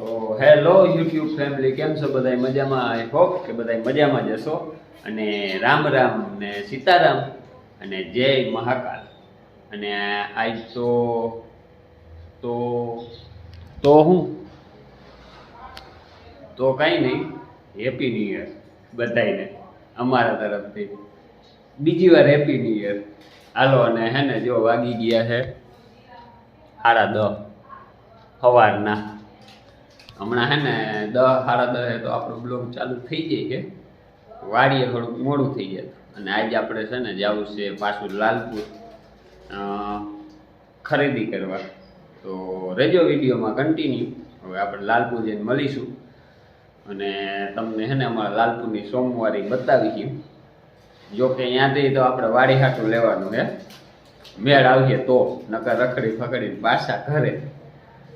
તો hello YouTube family, કેમ છો બધા મજામાં? આઈ હોપ કે બધા મજામાં જ હશો. અને રામ રામ ને સીતારામ અને જય મહાકાલ. અને આજ તો તો તો હું? તો કાંઈ નહીં હેપી ન્યુ યર બધાયને અમારા તરફથી. બીજી વાર હેપી ન્યુ યર હાલો, અને હે ને, જો વાગી ગયા છે સાડા દસ સવારના હમણાં હે ને દહ, સાડા દહે તો આપણો બ્લોગ ચાલુ થઈ જાય છે. વાડીએ થોડુંક મોડું થઈ જાય. અને આજે આપણે છે ને જવું છે પાછું લાલપુર ખરીદી કરવા. તો રેજો વિડીયોમાં કન્ટિન્યુ હવે આપણે લાલપુર જઈને મળીશું. અને તમને હે ને અમારા લાલપુરની સોમવારે બતાવી છે જો કે ત્યાંથી તો આપણે વાડી હાટું લેવાનું હે. મેળ આવીએ તો, નકર રખડી ફકડી પાછા ઘરે.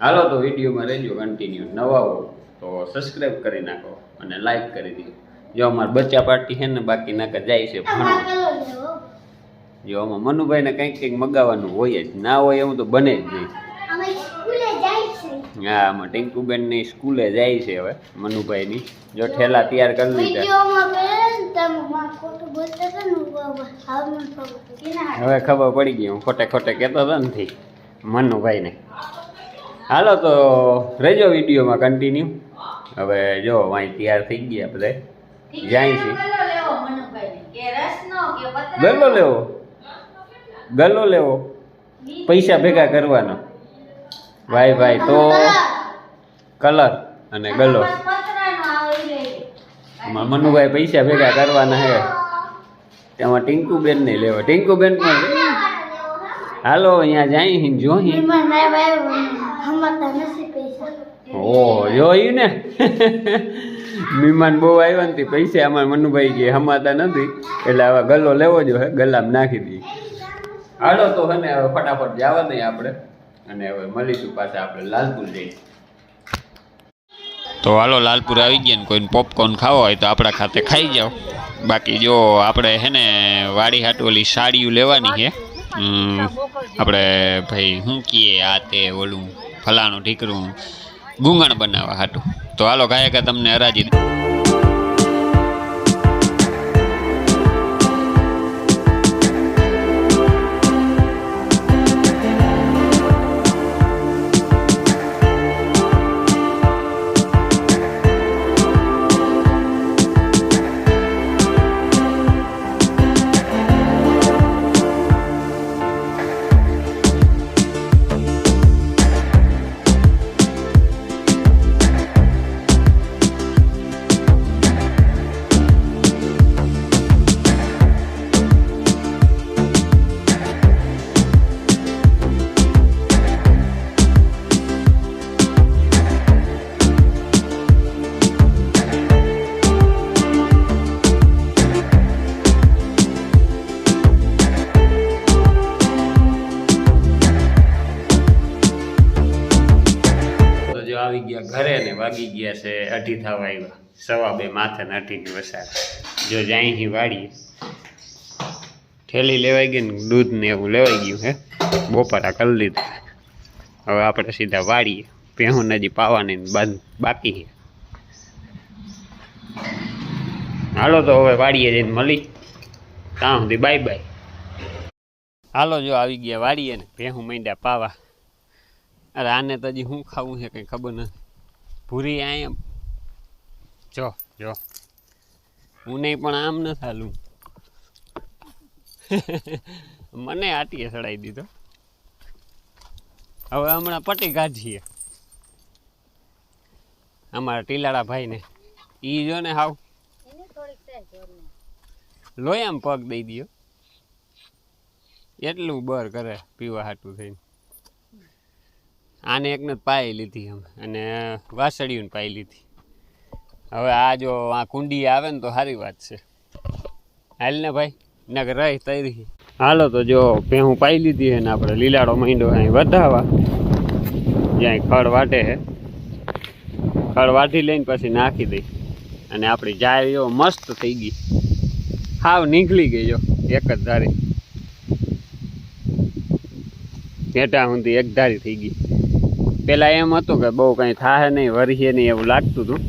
હાલો તો વિડીયોમાં રહેજો કન્ટિન્યુ નવા હો તો સબસ્ક્રાઈબ કરી નાખો અને લાઈક કરી દો. જો અમારે બચ્ચા પાર્ટી છે ને બાકી નકર જાય છે ભણો જો આમાં મનુભાઈને કંઈક કંઈક મગાવવાનું હોય જ. ના હોય એવું તો બને જ નહીં. હા આમાં ટિંકુબેનની સ્કૂલે જાય છે હવે મનુભાઈની. જો ઠેલા તૈયાર કરી લીધા. હવે ખબર પડી ગઈ હું ખોટે ખોટે કહેતો હતો નથી મનુભાઈને. હાલો તો રહેજો વિડીયોમાં કન્ટિન્યુ હવે જો અહીં તૈયાર થઈ ગયા બધા. જાય છે. ગલ્લો લેવો. ગલ્લો લેવો. પૈસા ભેગા કરવાનો. ભાઈ ભાઈ, તો કલર અને ગલ્લો. મનુભાઈ પૈસા ભેગા કરવાના હે તેમાં ટિંકુબેન ને લેવો. ટિંકુબેન પણ હાલો, અહીંયા જાય હિન જોઈ ઓહો જોયું ને. મહેમાન બહુ આવ્યા ને પૈસા અમારા મનુભાઈ કે હમાતા નથી. એટલે આવા ગલ્લો લેવો જો ગલ્લામાં નાખી દઈએ હાલો તો હે ને હવે ફટાફટ જવા નહીં આપણે. અને હવે મળીશું પાછા આપણે લાલપુર જઈએ તો હાલો, લાલપુર આવી ગયા ને કોઈને પોપકોર્ન ખાવો હોય તો આપણા ખાતે ખાઈ જાઓ. બાકી જો આપણે હે ને વાડી હાટ ઓલી સાડીઓ લેવાની છે. આપણે ભાઈ શું કીએ આ તે ઓલું. ફલાણું ઠીકરું ગુંગણ બનાવવા હાટું. તો હાલો ગાયકા તમને હરાજી ગયા, ઘરે ને વાગી ગયા છે અઢી થવા આવ્યા. સવા બે માથે ને અઢીની વસાર. જો જાયથી વાળીએ. ઠેલી લેવાઈ ગઈ ને, દૂધ ને એવું લેવાઈ ગયું હે. બપોરા કરી લીધું. હવે આપણે સીધા વાળીએ. પેહું નજી પાવાની બંધ બાકી છે. હાલો તો હવે વાડીએ જઈને મળી. ત્યાં સુધી બાય બાય. હાલો જો આવી ગયા વાડીએ ને, ભેહું માંડ્યા પાવા. અરે આને તો હજી શું ખાવું છે કંઈ ખબર નથી. ભૂરી અહીંયા જો જો. હું નહીં પણ આમ ન થાલું. મને આટીએ ચડાવી દીધો. હવે હમણાં પટી કાઢીએ અમારા ટીલાળા ભાઈને. ઈ જો ને હાવ. લોયામ પગ દઈ દો એટલું બર કરે પીવા હાટું થઈને. આને એકને પાઈ લીધી અમે. અને વાસળીઓને પાઈ લીધી. હવે આ જો આ કુંડી આવે ને તો સારી વાત છે. હાલ ને ભાઈ નગર રહી. તૈરી હાલો તો જો પેહું પાઈ લીધી છે ને આપણે લીલાડો માંડો અહીં વધાવા. જ્યાં ખડ વાટે છે ખડ વાટી લઈને પછી નાખી દઈ. અને આપણી જાળીઓ મસ્ત થઈ ગઈ. હાવ નીકળી ગઈ જો, એક જ ધારી. ઘેટા સુધી એક ધારી થઈ ગઈ. પહેલાં એમ હતું કે બહુ કંઈ થાય નહીં વરીએ નહીં એવું લાગતું હતું.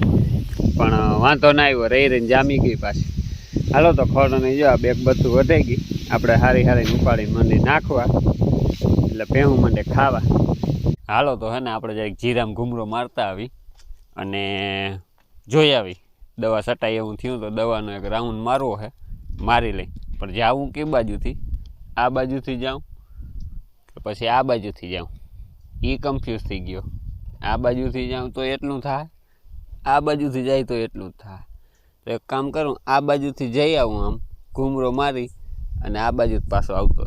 પણ વાંધો ના આવ્યો, રહી રહીને જામી ગઈ પાછી. હાલો તો ખોડને જો આ બેગ બધું વધે ગઈ આપણે હારી હારી ઉપાડી મંડી નાખવા. એટલે ભેહું મંડે ખાવા. હાલો તો હે ને, આપણે જરીક જીરામ ઘૂમરો મારતા આવી અને જોઈ આવી. દવા સટાઈ એવું થયું તો દવાનો એક રાઉન્ડ મારવો છે મારી લઈ. પણ જાઉં કે બાજુથી? આ બાજુથી જાઉં? પછી આ બાજુથી જાઉં? એ કન્ફ્યુઝ થઈ ગયો. આ બાજુથી જાઉં તો એટલું થાય, આ બાજુથી જાય તો એટલું થાય. તો એક કામ કરું, આ બાજુથી જઈ આવું આમ, ઘૂમરો મારી અને આ બાજુ પાછો આવતો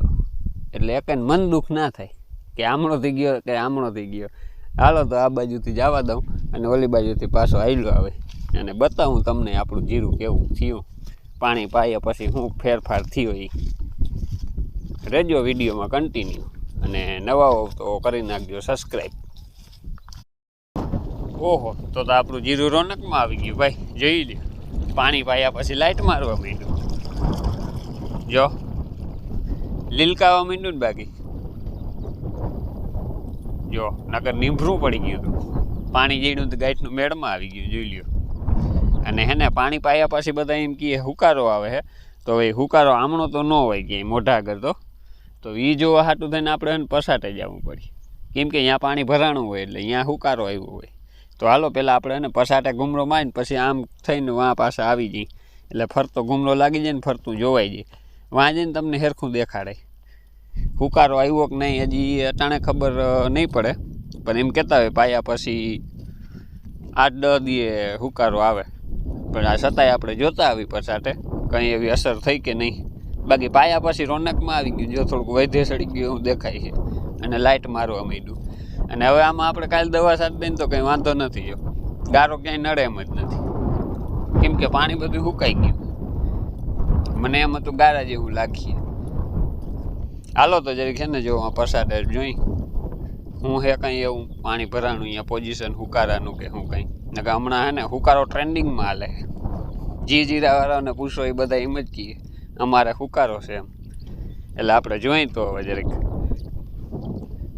એટલે એક મન દુઃખ ના થાય કે આમણો થઈ ગયો કે આમણો થઈ ગયો. હાલો તો આ બાજુથી જવા દઉં અને ઓલી બાજુથી પાછો આવેલો આવે અને બતાવું તમને આપણું જીરું કેવું થયું. પાણી પાયા પછી હું ફેરફાર થયો એ રેજો વિડીયોમાં કન્ટિન્યુ અને નવા હોવ તો કરી નાખજો સબસ્ક્રાઈબ ઓહો, તો તો આપણું જીરું રોનકમાં આવી ગયું, ભાઈ, જોઈ લે પાણી પાયા પછી લાઇટ મારવા માંડ્યું. જો, લીલકાવા માંડ્યું ને બાકી. જો, નકર નીંભરું પડી ગયું હતું. પાણી જઈડું તો ગાઈટનું મેળમાં આવી ગયું, જોઈ લ્યો. અને હેને પાણી પાયા પછી બધા એમ કહે, હુકારો આવે હે. તો એ હુકારો આમણો તો ન હોય ક્યાંય, મોઢા આગળ તો એ જોવા હાટું થઈને આપણે પસાટે જવું પડે. કેમ કે અહીંયા પાણી ભરાણું હોય એટલે અહીંયા હુકારો આવ્યો હોય. તો હાલો પહેલાં આપણે એને પસાટે ગુમરો મારીને પછી આમ થઈને વાં પાસે આવી જઈ એટલે ફરતો ગુમરો લાગી જાય ને ફરતું જોવાઈ જાય વાં જઈને તમને હેરખું દેખાડે. હુકારો આવ્યો કે નહીં, હજી અટાણે ખબર નહીં પડે. પણ એમ કહેતા હોય, પાયા પછી આઠ દસ દીએ હુકારો આવે. પણ આ છતાંય આપણે જોતા આવી પછાટે. કંઈ એવી અસર થઈ કે નહીં? બાકી પાયા પછી રોનકમાં આવી ગયું, જો થોડુંક વૈધે સડી ગયું એવું દેખાય છે. અને લાઇટ મારવા માંડ્યું. અને હવે આમાં આપણે કાલે દવા સાથે દઈને તો કંઈ વાંધો નથી જો. ગારો ક્યાંય નડે એમ જ નથી. કેમ કે પાણી બધું સુકાઈ ગયું. મને એમ હતું ગારા જેવું લાગીએ. હાલો તો જરીક છે ને જો આ પસાટે જોઈ. હું હે કંઈ એવું પાણી ભરાણું અહીંયા પોઝિશન હુકારાનું કે હું કંઈ. નકા હમણાં હે ને હુકારો ટ્રેન્ડિંગમાં હાલે. જી જીરાવાળાને પૂછો એ બધા એમ જ કહીએ અમારે હુકારો છે એમ. એટલે આપણે જોઈ તો હવે જરીક.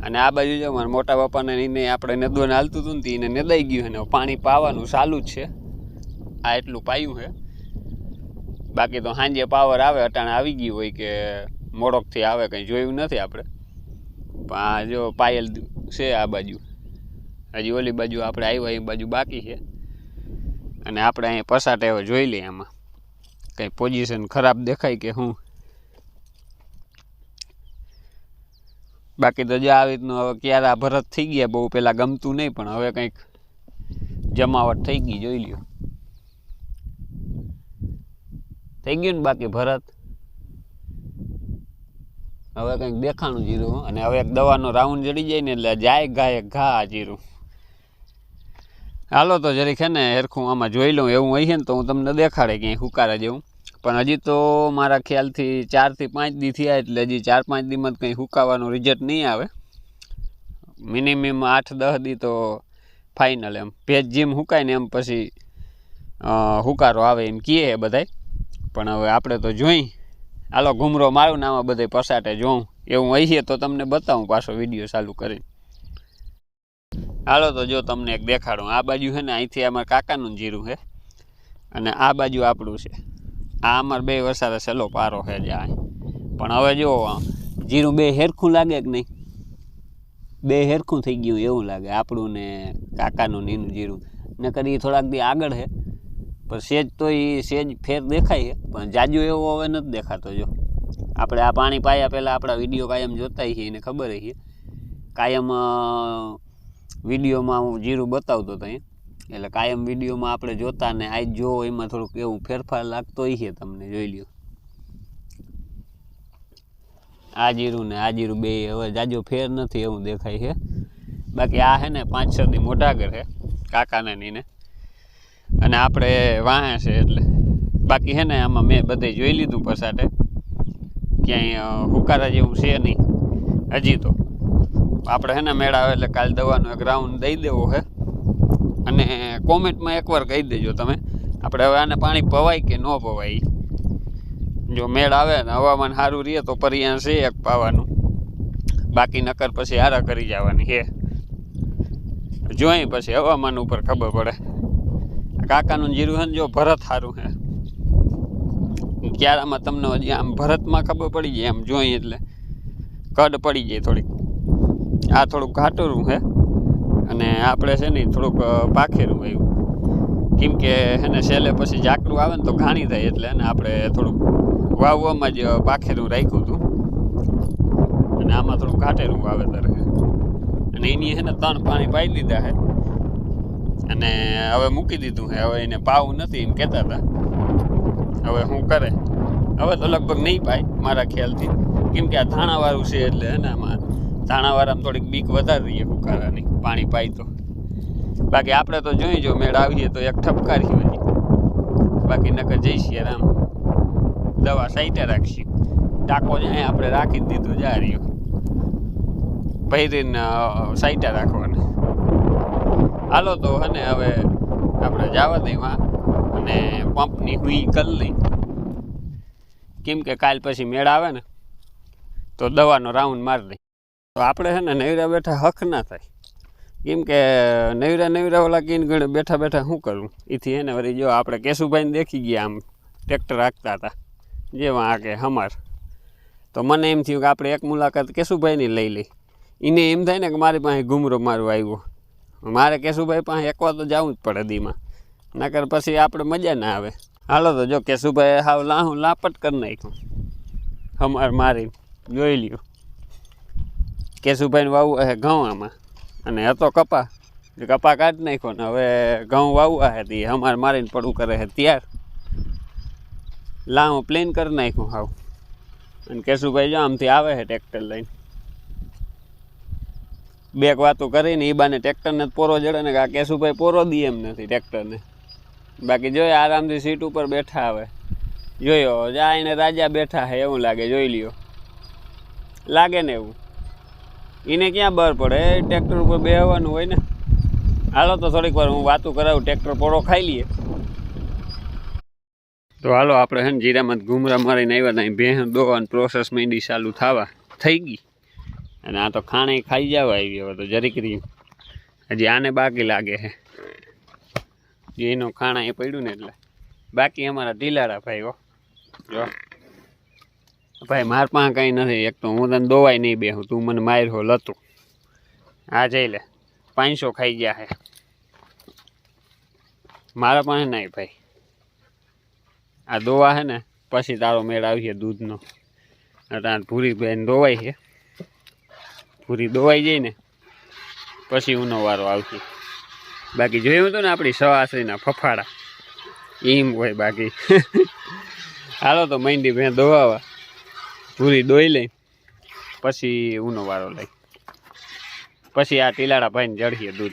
અને આ બાજુ જો મારા મોટા બાપાને એને આપણે નદવાને હાલતું હતું ને એને નદાઈ ગયું ને પાણી પાવાનું ચાલુ જ છે. આ એટલું પાયું છે. બાકી તો સાંજે પાવર આવે, અટાણે આવી ગયું હોય કે મોડોકથી આવે, કંઈ જોયું નથી આપણે. પણ આ જો પાયલ છે આ બાજુ. હજી ઓલી બાજુ આપણે આવ્યા, એ બાજુ બાકી છે. અને આપણે અહીંયા પસાટે હવે જોઈ લઈએ આમાં. કંઈ પોઝિશન ખરાબ દેખાય કે હું? બાકી તો જે આવી રીતનું હવે ક્યારે આ ભરત થઈ ગયા, બહુ પહેલાં ગમતું નહીં, પણ હવે કંઈક જમાવટ થઈ ગઈ, જોઈ લ્યો. થઈ ગયું ને બાકી ભરત? હવે કંઈક દેખાણું જીરું, અને હવે એક દવાનો રાઉન્ડ જડી જાય ને એટલે જાય ગાય ઘા જીરું. હાલો તો જરીક છે ને હેરખું આમાં જોઈ લઉં, એવું હોય છે ને તો હું તમને દેખાડે ક્યાંય હુકારા જેવું. પણ હજી તો મારા ખ્યાલથી ચારથી પાંચ દી થયા એટલે હજી ચાર પાંચ દીમાં જ કંઈ હુકાવાનું રિઝલ્ટ નહીં આવે. મિનિમમ આઠ દસ દી તો ફાઇનલ એમ. ભેજ જેમ હુકાય ને એમ પછી હુકારો આવે એમ કહે બધાય. પણ હવે આપણે તો જોઈ. હાલો, ઘૂમરો મારું ને આમાં બધે પસાટે જોઉં. એવું હશે તો તમને બતાવું પાછો વીડિયો ચાલુ કરીને. હાલો તો જો તમને એક દેખાડું. આ બાજુ છે ને અહીંથી અમારા કાકાનું જીરું છે. અને આ બાજુ આપણું છે. આ અમારે બે વરસાદે સહેલો પારો છે જ્યાં પણ હવે જો, જીરું બે હેરખું લાગે કે નહીં? બે હેરખું થઈ ગયું એવું લાગે. આપણું ને કાકાનું નીનું જીરું. નકર એ થોડાક દી આગળ છે. પણ સેજ તો એ સેજ ફેર દેખાય છે. પણ જાજુ એવો હવે નથી દેખાતો, જો. આપણે આ પાણી પાયા પહેલાં આપણા વીડિયો કાયમ જોતા છીએ એને ખબર છે કાયમ વિડીયોમાં હું જીરું બતાવતો હતો એટલે કાયમ વિડીયોમાં આપણે જોતા ને આજ જો એમાં થોડુંક એવું ફેરફાર લાગતો છે તમને, જોઈ લ્યો. આ જીરું ને આ જીરું બે, હવે જાજો ફેર નથી એવું દેખાય છે. બાકી આ છે ને પાંચ છ દી મોટા ઘર કાકાને ને અને આપણે વાહે છે એટલે. બાકી છે ને આમાં મેં બધે જોઈ લીધું પસાટે ક્યાંય હુકારા જેવું છે નહીં. હજી તો. આપણે હે ને મેળા આવે એટલે કાલ દવાનો એક રાઉન્ડ દઈ દેવો છે અને કોમેન્ટમાં એકવાર કહી દેજો તમે. આપણે હવે આને પાણી પવાય કે ન પવાય? જો મેળ આવે ને, હવામાન સારું રહે તો પરિયાણ છે એક પાવાનું. બાકી નકર પછી હારા કરી જવાની હે. જોઈ પછી હવામાન ઉપર ખબર પડે. કાકાનું જીરું છે ને, જો ભરત સારું છે ક્યારામાં તમને હજી આમ ભરતમાં ખબર પડી જાય આમ જોઈ એટલે. કડ પડી જાય થોડીક. આ થોડુંક ઘાટોરું છે. અને આપણે છે ને થોડુંક પાખેરું આવ્યું કેમ કે હે ને છેલ્લે પછી ઝાકરું આવે ને તો ઘાણી થાય એટલે ને આપણે થોડુંક વાવવામાં જ પાખેરું રાખ્યું હતું. અને આમાં થોડુંક ઘાટેરું વાવેતર છે. અને એની છે ને ત્રણ પાણી પાઈ દીધા છે. અને હવે મૂકી દીધું છે. હવે એને પાવું નથી એમ કહેતા હતા. હવે શું કરે? હવે તો લગભગ નહીં પાય, મારા ખ્યાલથી. કેમ કે આ ધાણાવાળું છે એટલે આમાં ધાણાવાળામાં થોડીક બીક વધારી દઈએ ફુકારાની પાણી પાય તો. બાકી આપણે તો જોઈ જો મેળ આવીએ તો એક ઠપકારી હોય. બાકી નકર જઈશીએ રામ દવા સાઈટે રાખશી. ટાંકો જ અહીં આપણે રાખી જ દીધો જા રહ્યો. પહેરીને સાઈટે રાખવાને. હાલો તો હને હવે આપણે જવા દેવા અને પંપની હુઈ કરી લઈ. કેમ કે કાલ પછી મેળ આવે ને, તો દવાનો રાઉન્ડ મારી દઈ. તો આપણે છે ને નવરા બેઠા હક ના થાય. કેમ કે નવરા નવરા ઓલા કીન ગણે બેઠા બેઠા શું કરું? એથી એને વળી જો આપણે કેશુભાઈને દેખી ગયા આમ ટ્રેક્ટર રાખતા હતા જેવા આ કે હમાર. તો મને એમ થયું કે આપણે એક મુલાકાત કેશુભાઈની લઈ લઈ. એને એમ થાય ને કે મારી પાસે ઘૂમરો મારું આવ્યો. મારે કેશુભાઈ પાસે એકવાર તો જવું જ પડે દીમાં. નકર પછી આપણે મજા ના આવે. હાલો તો જો કેશુભાઈ હાવ લાહું લાપટ કરી નાખ્યું. હમાર મારી જોઈ લ્યો. કેશુભાઈને વાવવું હે ઘઉં આમાં અને હતો કપા. કપા કાઢી નાખ્યો ને હવે ઘઉં વાવવા હતી તે. હમાર મારીને પડવું કરે છે ત્યાર. લાવું પ્લેન કરી નાખ્યું હાવ. અને કેશુભાઈ જો આમથી આવે છે ટ્રેક્ટર લઈને. બેક વાતો કરીને એ બાને ટ્રેક્ટરને પોરો જડે ને આ કેશુભાઈ પોરો દી એમ નથી ટ્રેક્ટરને. બાકી જોઈએ આરામથી સીટ ઉપર બેઠા આવે જોયો, જા એને રાજા બેઠા હે એવું લાગે, જોઈ લ્યો. લાગે ને એવું. એને ક્યાં બહાર પડે? એ ટ્રેક્ટર ઉપર બેહવાનું હોય ને. હાલો તો થોડીક વાર હું વાતું કરાવું, ટ્રેક્ટર પોળો ખાઈ લઈએ. તો હાલો, આપણે હે ને જીરામાં ઘૂમરા મારીને આવ્યા ત્યાં ભેં દોવાની પ્રોસેસ માંડી ચાલુ થવા થઈ ગઈ. અને આ તો ખાણે ખાઈ જવા આવી હવે તો જરીક રહી હજી આને બાકી લાગે છે જે એનો ખાણા એ પડ્યું ને એટલે. બાકી અમારા ઢીલાડા ભાઈ હો. જો. ભાઈ, માર પાસે કંઈ નથી. એક તો હું તને દોવાય નહીં બેહું, તું મને માર હો લતું. આ જઈ લે. પાંચસો ખાઈ ગયા હે. મારા પાસે નહીં ભાઈ. આ દોવા હે ને, પછી તારો મેળ આવીએ દૂધનો. અત્યારે પૂરી બેન દોવાય છે પૂરી દોવાઈ જાય ને, પછી ઉનો વારો આવશે. બાકી જોયું હતું ને આપણી સવાસરીના ફફાડા? એમ હોય બાકી. હાલો તો મૈંડી ભેં દોવાવા. પૂરી દોઈ લઈ પછી ઉનો વારો લઈ. પછી આ ટીલાડા ભાઈને જળીએ દૂધ.